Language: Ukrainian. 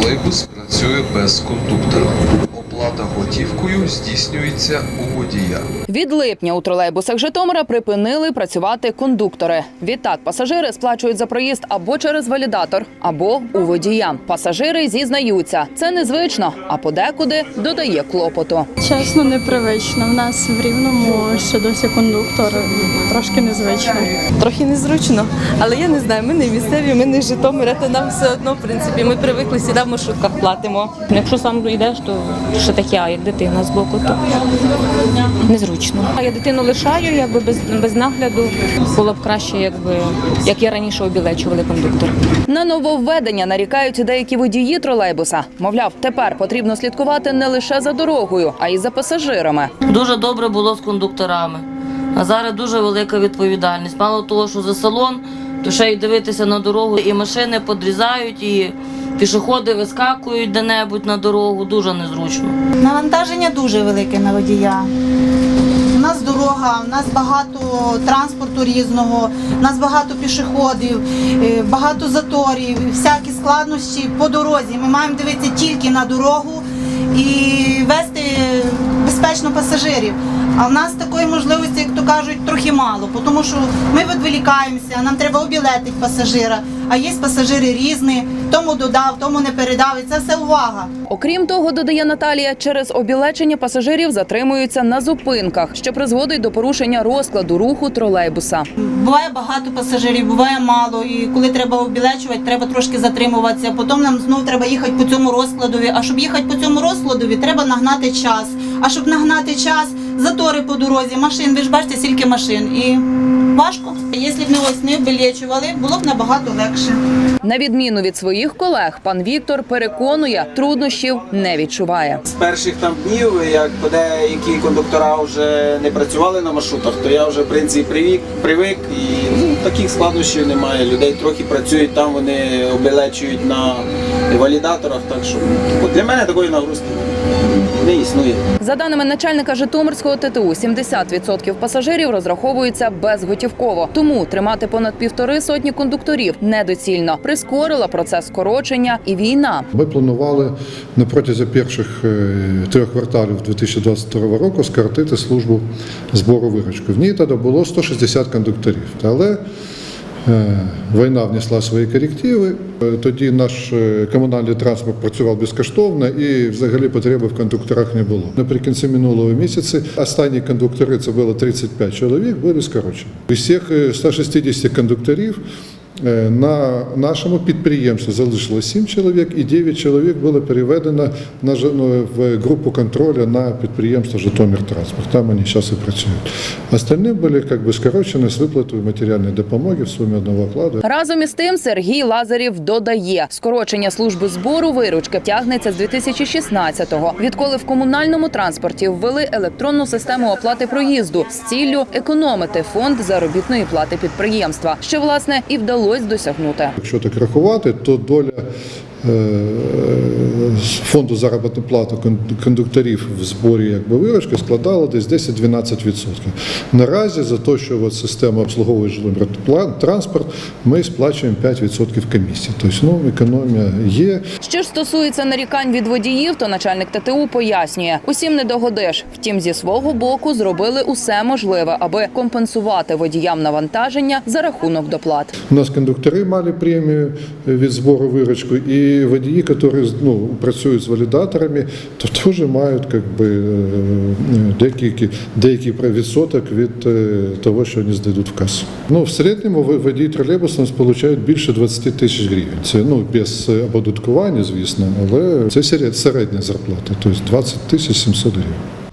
Тролейбус працює без кондуктора. Оплата готівкою здійснюється у водія. Від липня у тролейбусах Житомира припинили працювати кондуктори. Відтак пасажири сплачують за проїзд або через валідатор, або у водія. Пасажири зізнаються, це незвично, а подекуди додає клопоту. Чесно, непривично. В нас в рівному ще досі кондуктор трошки незвично. Трохи незручно, але я не знаю, ми не місцеві, ми не з Житомира, то нам все одно, в принципі, ми привикли сюди в маршрутках платимо. Якщо сам йдеш, то що таке, а як дитина з боку, то незручно. А я дитину лишаю, якби без, без нагляду. Було б краще, якби як я раніше обілечували кондуктор. На нововведення нарікають деякі водії тролейбуса. Мовляв, тепер потрібно слідкувати не лише за дорогою, а й за пасажирами. Дуже добре було з кондукторами. А зараз дуже велика відповідальність. Мало того, що за салон, то ще й дивитися на дорогу, і машини подрізають, і пішоходи вискакують де-небудь на дорогу. Дуже незручно. Навантаження дуже велике на водія. У нас дорога, у нас багато транспорту різного, у нас багато пішоходів, е, багато заторів, всякі складнощі по дорозі. Ми маємо дивитися тільки на дорогу і вести безпечно пасажирів. А в нас такої можливості, як то кажуть, трохи мало, тому що ми відволікаємося, нам треба обілетити пасажира, а є пасажири різні, тому додав, тому не передав, і це все увага. Окрім того, додає Наталія, через обілечення пасажирів затримуються на зупинках, що призводить до порушення розкладу руху тролейбуса. Буває багато пасажирів, буває мало. І коли треба обілечувати, треба трошки затримуватися. Потім нам знов треба їхати по цьому розкладові. А щоб їхати по цьому розкладові, треба нагнати час. А щоб нагнати час, затори по дорозі, машин. Ви ж бачите, скільки машин. І важко. Якщо б ми ось не обілечували, було б набагато легше. На відміну від своїх колег, пан Віктор переконує, труднощів не відчуває. З перших там днів, як деякі кондуктора вже не працювали на маршрутах, то я вже в принципі привик, привик і ну, таких складнощів немає. Людей трохи працюють там, вони обелечують на валідаторах. Так що от для мене такої нагрузки не існує. За даними начальника Житомирського ТТУ, 70% пасажирів розраховуються безготівково. Тому тримати понад півтори сотні кондукторів недоцільно прискорила процес скорочення і війна. Ми планували на протязі перших е, трьох кварталів 2022 року скоротити службу збору виручки. В ній тоді було 160 кондукторів. Але війна внесла свої корективи. Е, Тоді наш е, комунальний транспорт працював безкоштовно і взагалі потреби в кондукторах не було. Наприкінці минулого місяця останні кондуктори, це було 35 чоловік, були скорочені. Із е, 160 кондукторів Е, На нашому підприємстві залишилось 7 чоловік і 9 чоловік було переведено на ну, в групу контролю на підприємство Житомиртранспорт. Там вони зараз і працюють. Остальні були як би, скорочені з виплатою матеріальної допомоги в сумі одного окладу. Разом із тим Сергій Лазарів додає, скорочення служби збору виручки тягнеться з 2016-го, відколи в комунальному транспорті ввели електронну систему оплати проїзду з ціллю економити фонд заробітної плати підприємства, що власне і вдалося досягнути. Якщо так рахувати, то доля фонду заробітної плати кондукторів в зборі якби, виручки складала десь 10-12%. Наразі за те, що от система обслуговує транспорт, ми сплачуємо 5% комісії. Тобто ну, економія є. Що ж стосується нарікань від водіїв, то начальник ТТУ пояснює, усім не догодиш. Втім, зі свого боку зробили усе можливе, аби компенсувати водіям навантаження за рахунок доплат. У нас кондуктори мали премію від збору виручку, і водії, які ну, працюють з валідаторами, то теж мають как би, деякі, деякий, відсоток від е, того, що вони здадуть в касу. Ну, в середньому водії тролейбуса у отримують більше 20 тисяч гривень. Це ну, без оподаткування, звісно, але це середня зарплата, тобто 20 тисяч 700 гривень.